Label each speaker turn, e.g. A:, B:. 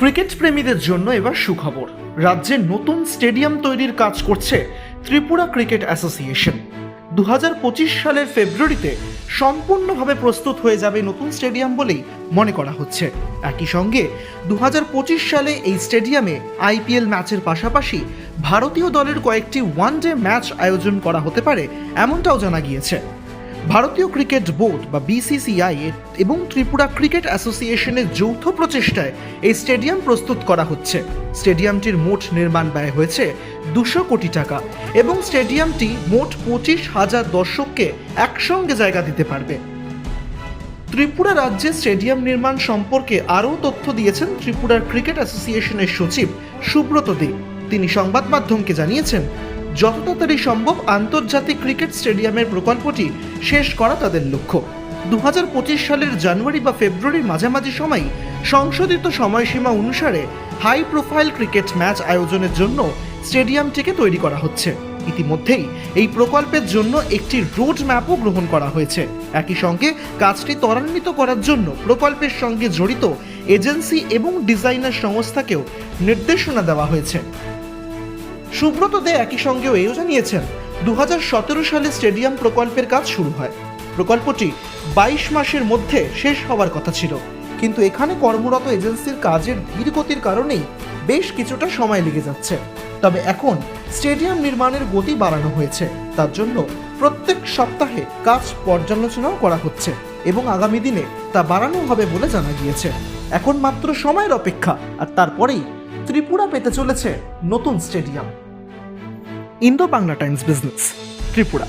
A: Cricket প্রেমীদের জন্য এবার সুখবর। রাজ্যে নতুন স্টেডিয়াম তৈরির কাজ করছে ত্রিপুরা ক্রিকেট অ্যাসোসিয়েশন। দু হাজার পঁচিশ সালের ফেব্রুয়ারিতে সম্পূর্ণভাবে প্রস্তুত হয়ে যাবে নতুন স্টেডিয়াম বলেই মনে করা হচ্ছে। একই সঙ্গে দু হাজার পঁচিশ সালে এই স্টেডিয়ামে আইপিএল ম্যাচের পাশাপাশি ভারতীয় দলের কয়েকটি ওয়ান ডে ম্যাচ আয়োজন করা হতে পারে, এমনটাও জানা গিয়েছে। ভারতীয় ক্রিকেট বোর্ড বা বিসিসিআই এবং ত্রিপুরা ক্রিকেট অ্যাসোসিয়েশনের যৌথ প্রচেষ্টায় এই স্টেডিয়াম প্রস্তুত করা হচ্ছে। স্টেডিয়ামটির মোট নির্মাণ ব্যয় হয়েছে দুশো কোটি টাকা এবং স্টেডিয়ামটি মোট পঁচিশ হাজার দর্শককে একসঙ্গে জায়গা দিতে পারবে। ত্রিপুরা রাজ্যে স্টেডিয়াম নির্মাণ সম্পর্কে আরও তথ্য দিয়েছেন ত্রিপুরার ক্রিকেট অ্যাসোসিয়েশনের সচিব সুব্রত দে। তিনি সংবাদ মাধ্যমকে জানিয়েছেন যত তাড়াতাড়ি সম্ভব আন্তর্জাতিক ক্রিকেট স্টেডিয়ামের প্রকল্পটি শেষ করা তাদের লক্ষ্য। দু হাজার পঁচিশ সালের জানুয়ারি বা ফেব্রুয়ারির মাঝামাঝি সময় সংশোধিত সময়সীমা অনুসারে হাই প্রোফাইল ক্রিকেট ম্যাচ আয়োজনের জন্য স্টেডিয়ামটিকে তৈরি করা হচ্ছে। ইতিমধ্যেই এই প্রকল্পের জন্য একটি রোড ম্যাপও গ্রহণ করা হয়েছে। একই সঙ্গে কাজটি ত্বরান্বিত করার জন্য প্রকল্পের সঙ্গে জড়িত এজেন্সি এবং ডিজাইনার সংস্থাকেও নির্দেশনা দেওয়া হয়েছে। সুব্রত দে একই সঙ্গেও এও জানিয়েছেন, দুহাজার সতেরো সালে স্টেডিয়াম প্রকল্পের কাজ শুরু হয়। প্রকল্পটি বাইশ মাসের মধ্যে শেষ হওয়ার কথা ছিল। কিন্তু এখানে কর্মরত এজেন্সির কাজের ধীর গতির কারণেই বেশ কিছুটা সময় লেগে যাচ্ছে। তবে এখন স্টেডিয়াম নির্মাণের গতি বাড়ানো হয়েছে। তার জন্য প্রত্যেক সপ্তাহে কাজ পর্যালোচনাও করা হচ্ছে এবং আগামী দিনে তা বাড়ানো হবে বলে জানা গিয়েছে। এখন মাত্র সময়ের অপেক্ষা, আর তারপরেই ত্রিপুরা পেতে চলেছে নতুন stadium. Indo Bangla Times business Tripura.